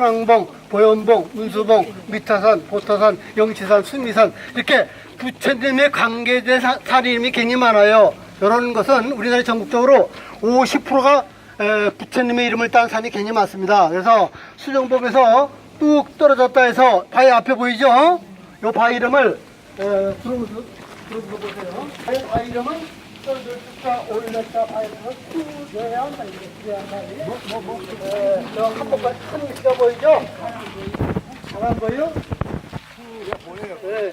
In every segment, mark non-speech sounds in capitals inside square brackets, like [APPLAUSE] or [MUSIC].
천왕봉, 보현봉, 문수봉, 미타산, 보타산, 영치산, 수미산 이렇게 부처님의 관계된 사- 산 이름이 굉장히 많아요. 이런 것은 우리나라 전국적으로 50%가 부처님의 이름을 딴 산이 굉장히 많습니다. 그래서 수정법에서 뚝 떨어졌다 해서 바위 앞에 보이죠? 이 바위 이름을 에, 들어보세요. 바위 이름은 떨어졌다 올렸다 바위에서 수대한 바위, 수대한 바위. 뭐, 뭐, 뭐. 에, 저 한복까지 큰 글씨가 보이죠? 잘안 보여? 네.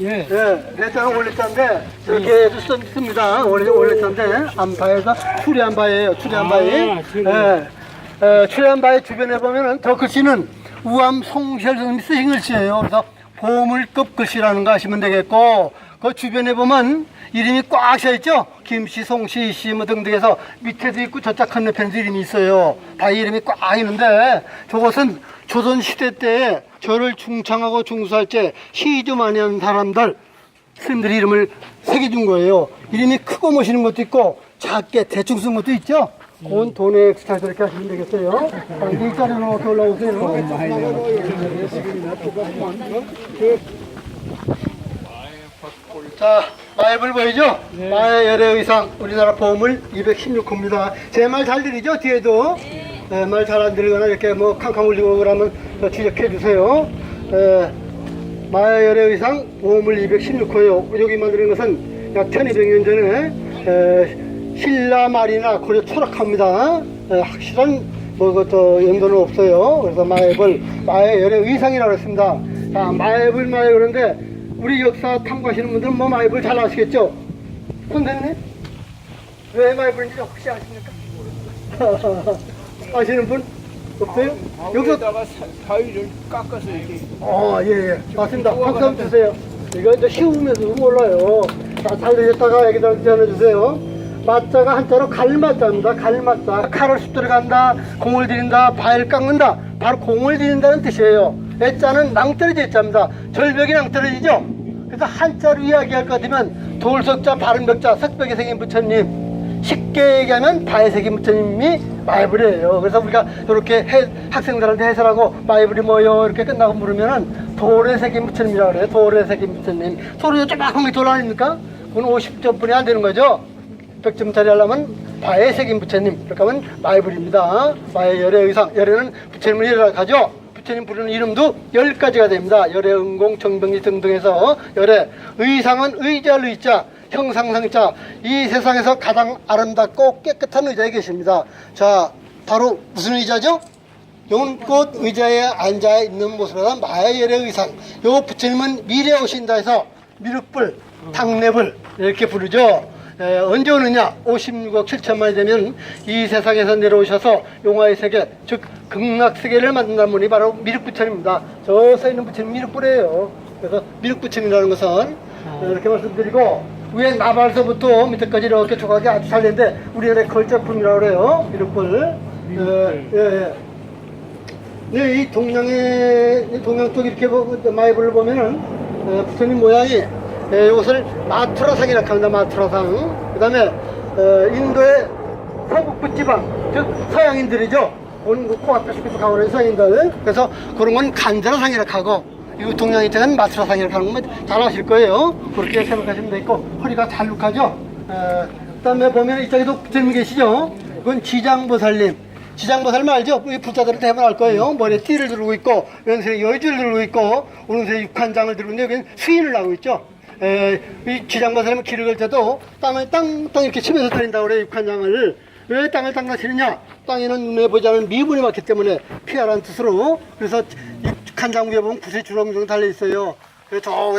예. 예, 레터는 올렸자인데, 이렇게 해서 씁- 씁니다. 올렸, 올렸자인데, 안바에서 추리한 바예요. 추리한 바위. 아, 추리. 예. 어, 추리한 바위 주변에 보면은 저 글씨는 우암 송시열 선생님이 쓰신 글씨예요. 그래서 보물급 글씨라는 거 아시면 되겠고, 그 주변에 보면 이름이 꽉 샤있죠? 김씨, 송씨, 씨, 뭐 등등해서 밑에도 있고 저쪽 건너편에도 이름이 있어요. 바위 이름이 꽉 있는데, 저것은 조선시대 때 저를 중창하고 중수할 때 시주 많이 하는 사람들, 스님들이 이름을 새겨준 거예요. 이름이 크고 멋있는 것도 있고 작게 대충 쓴 것도 있죠. 그건 돈의 스타일 이렇게 하시면 되겠어요. 아, 일자리는 어떻게 올라오세요? 자, 마이블 보이죠? 마의 열의 의상, 우리나라 보물 216호입니다. 제 말 잘 들리죠? 뒤에도. 네, 말잘 안 들리거나 이렇게 뭐 캉캉 울리고 그러면 저 지적해 주세요. 에, 마의 열의 의상 보물 216호요. 여기 만드는 것은 약 1200년 전에 에, 신라 말이나 고려 철학합니다. 에, 확실한 뭐 그것도 연도는 없어요. 그래서 마애벌 마의 열의 의상이라고 했습니다. 자, 마애벌 마애 그런데 우리 역사 탐구하시는 분들은 뭐 마애벌 잘 아시겠죠? 선생님? 왜 마애벌인지 혹시 아십니까? [LAUGHS] 아시는 분? 없어요? 여기서 여기다가 바위를 깎아서 이렇게 어, 예, 예. 맞습니다. 박수 한번 주세요. 이거 이제 쉬우면서도 몰라요. 자, 잘 되셨다가 여기다 전해주세요. 맞자가 한자로 갈맞자입니다. 갈맞자. 칼을 쑥 들어간다, 공을 들인다, 바위를 깎는다. 바로 공을 들인다는 뜻이에요. 애자는 낭떠러지 애자입니다. 절벽이 낭떠러지죠? 그래서 한자로 이야기할 것 같으면 돌석자, 바른벽자, 석벽에 생긴 부처님. 쉽게 얘기하면 바에 새긴 부처님이 마이블이에요. 그래서 우리가 이렇게 해- 학생들한테 해설하고 마이블이 뭐요? 이렇게 끝나고 물으면은 돌에 새긴 부처님이라고 그래요. 돌에 새긴 부처님. 소리 조그만 게돌 아닙니까? 그건 50점뿐이 안 되는 거죠. 100점짜리 하려면 바에 새긴 부처님. 이렇게 하면 마이블입니다. 마의 열의 의상. 열애는 부처님을 열이라고 하죠. 부처님 부르는 이름도 열 가지가 됩니다. 열애, 은공, 정병리 등등해서 열애. 의상은 의자를 의자. 형상상자 이 세상에서 가장 아름답고 깨끗한 의자에 계십니다. 자, 바로 무슨 의자죠? 용꽃 의자에 앉아 있는 모습이라 마야열의 의상. 요 부처님은 미래 오신다 해서 미륵불, 당내불 이렇게 부르죠. 에, 언제 오느냐? 56억 7천만이 되면 이 세상에서 내려오셔서 용화의 세계, 즉 극락 세계를 만든다는 분이 바로 미륵부처입니다. 저 서 있는 부처님 미륵불이에요. 그래서 미륵부처님이라는 것은 이렇게 말씀드리고 위에 나발서부터 밑에까지 이렇게 조각이 아주 잘 되는데 우리나라의 걸작품이라고 그래요. 미륵불. 예, 예, 예. 네, 이 동양의 이 동양 쪽 이렇게 보- 마이블을 보면은 어, 부처님 모양이 에, 이것을 마투라상이라고 합니다. 마투라상. 그 다음에 어, 인도의 서북부 지방, 즉 서양인들이죠. 오는 그 숙에서 가오는 서양인들. 그래서 그런 건 간자라상이라고 하고 이 동양이 때는 마투라상이라고 하는 건잘 아실 거예요. 그렇게 생각하시면 되고 허리가 잘룩하죠. 어, 그 다음에 보면 이쪽에도 부처님 계시죠. 이건 지장보살님. 지장보살님 알죠? 우리 부자들한테 해면 알 거예요. 머리에 띠를 두르고 있고, 왼손에 여주를 두르고 있고, 오른손에 육한장을 두르고 있는데, 여기는 수인을 하고 있죠. 에, 이 지장보살님은 길을 걸 때도 땅을 땅땅 이렇게 치면서 다닌다고 그래요, 육한장을. 왜 땅을 땅땅 치느냐? 땅에는 눈에 보지 않는 미분이 많기 때문에 피하라는 뜻으로. 그래서 육한장 위에 보면 구슬 주렁주렁 달려 있어요. 그래서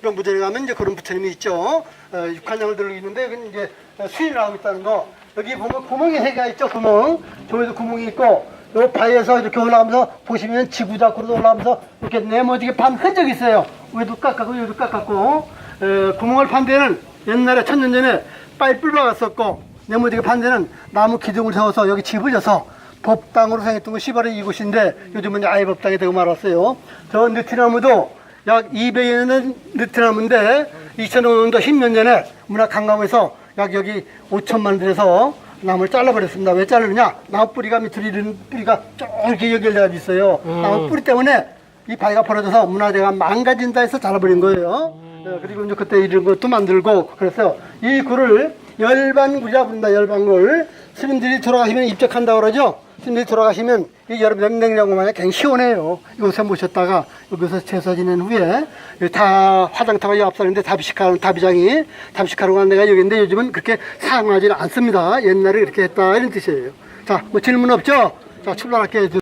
명부전에 가면 이제 그런 부처님이 있죠. 어, 육한장을 들고 있는데, 여기는 이제 수인을 하고 있다는 거. 여기 보면 구멍이 세 개가 있죠, 구멍. 저기도 구멍이 있고, 요 바위에서 이렇게 올라가면서 보시면 지구자꾸로 올라가면서 이렇게 네모지게 판 흔적이 있어요. 위도 깎았고, 여기도 깎았고, 에, 구멍을 판 데는 옛날에 천년 전에 빨뿔 박았었고, 네모지게 판 데는 나무 기둥을 세워서 여기 집을 져서 법당으로 생겼던 곳이 바로 이곳인데 요즘은 아예 법당이 되고 말았어요. 저 느티나무도 약 200여 년 느티나무인데 2005년도 10년 전에 문화 관광에서 약 여기 5천만 원 들여서 나무를 잘라버렸습니다. 왜 자르느냐? 나무 뿌리가 밑으로 이런 뿌리가 쭉 이렇게 연결되어 있어요. 나무 뿌리 때문에 이 바위가 벌어져서 문화재가 망가진다 해서 잘라버린 거예요. 어, 그리고 이제 그때 이런 것도 만들고 그래서 이 굴을 열반굴이라 부른다. 열반굴. 스님들이 돌아가시면 입적한다 그러죠. 스님들이 돌아가시면 이 여름 냉장고만에 굉장히 시원해요. 이곳에 모셨다가 여기서 제사 지낸 후에 다 화장터가 이 앞사는데 다비식하는 다비장이 다비식하러 간 데가 여기인데 요즘은 그렇게 사용하지는 않습니다. 옛날에 그렇게 했다 이런 뜻이에요. 자, 뭐 질문 없죠? 자, 출발할게요.